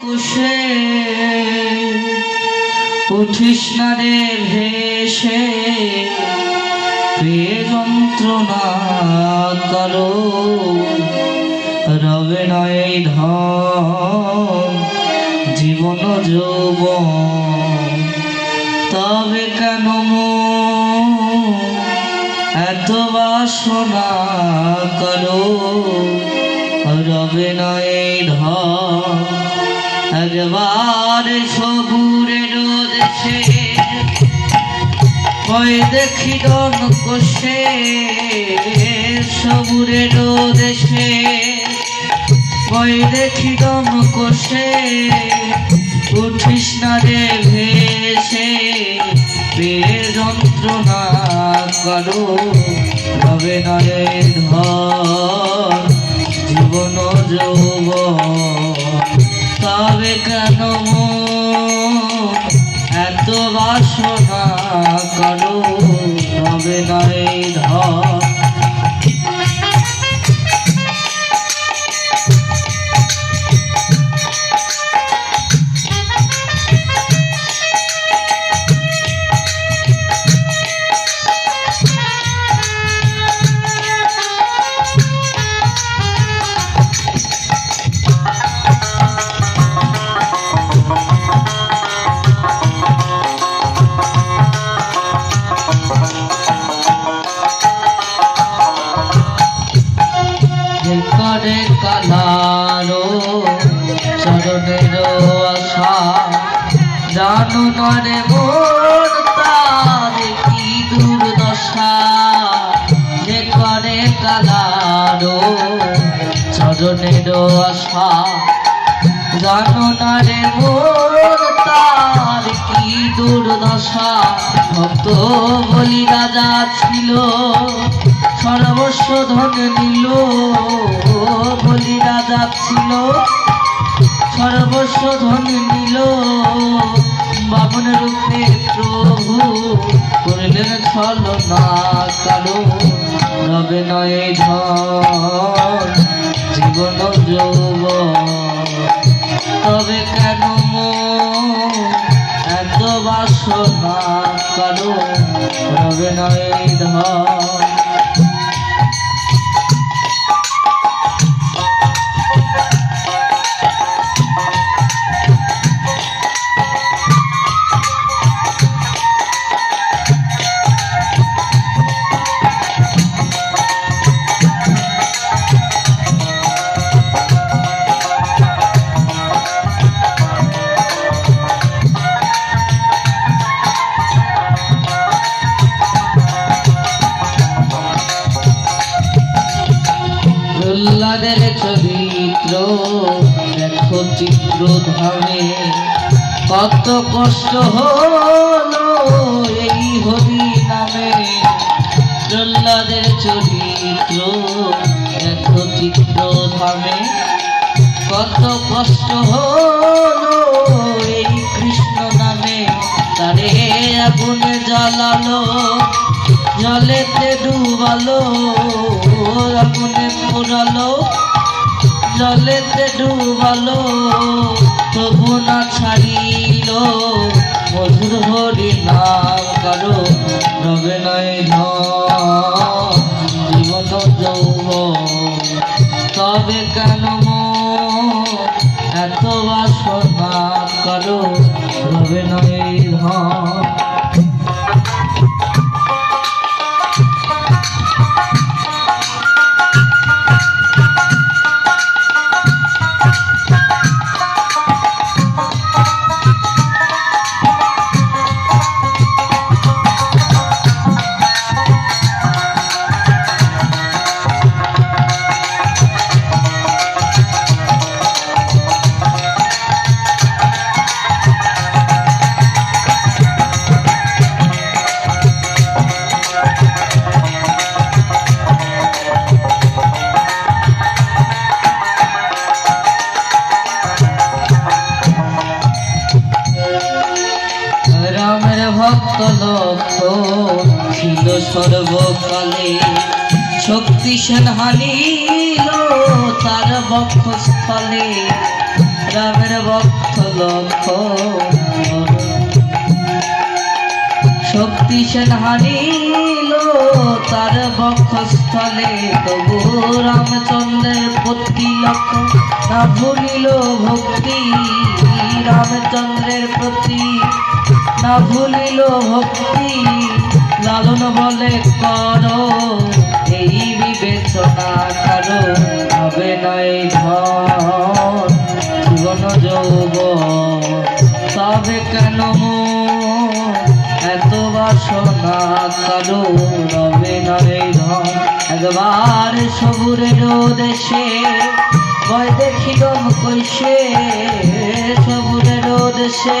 কুশে উঠিস না রে ভেসে প্রিয় যন্ত্রণা করো। রবে নয় ধন, জীবন যৌব তবে কেন এত বাসনা করো? ওই দেখি ডন কোষে সবুরে রোদেশে। ওই দেখি ডন কোষে উঠিস না রে ভেসে। যন্ত্রণা করো রবে নয় ধর। জীবন যৌবন, তবে কেন এত বাসনা করো। করে কালারো চরণের আশা জানো না রে মোর তার কি দুর্দশা? যে করে কালারো চরণের আশা জানো না রে মোর তার কি দুর্দশা? ভক্ত বলি রাজা ছিল সর্বস্ব ধন নিল, বলি রাজা ছিল। সর্বস্ব ধন নিল, বামন রূপে প্রভু করলেন ছল না কারও রবে নয় ধন, জীবন যৌব তবে কেন এত বাসনা কারও রবে নয় ধন চিত্র ধামে কত কষ্ট হলো এই হরি নামে প্রহ্লাদের চরিত্র, দেখো চিত্র ধামে কত কষ্ট হলো এই কৃষ্ণ নামে। তারে আগুনে জ্বালালো, জলেতে ডুবালো, আগুনে পোড়ালো। জলেতে ডুবালো তবু না ছাড়িল। মধুর হরি নাম কারও রবে নয় লক্ষ ছিল সর্বকালে। শক্তি হানিল তার বক্ষস্থলে। রামের ভক্ত লক্ষণ শক্তি হারিল তার বক্ষস্থলে। তবু রামচন্দ্রের প্রতি লক্ষ্য না ভুলিল ভক্তি। রামচন্দ্রের প্রতি না ভুলিল ভক্তি, লালন বলে কর। এই বিবেচনা কারও হবে নয় ধন। যৌব তবে কেন এত বাসনা কারও রবে নয় ধন। একবার সবুরের দেশে, ভয় দেখিলাম কৈশে সবুরের দেশে।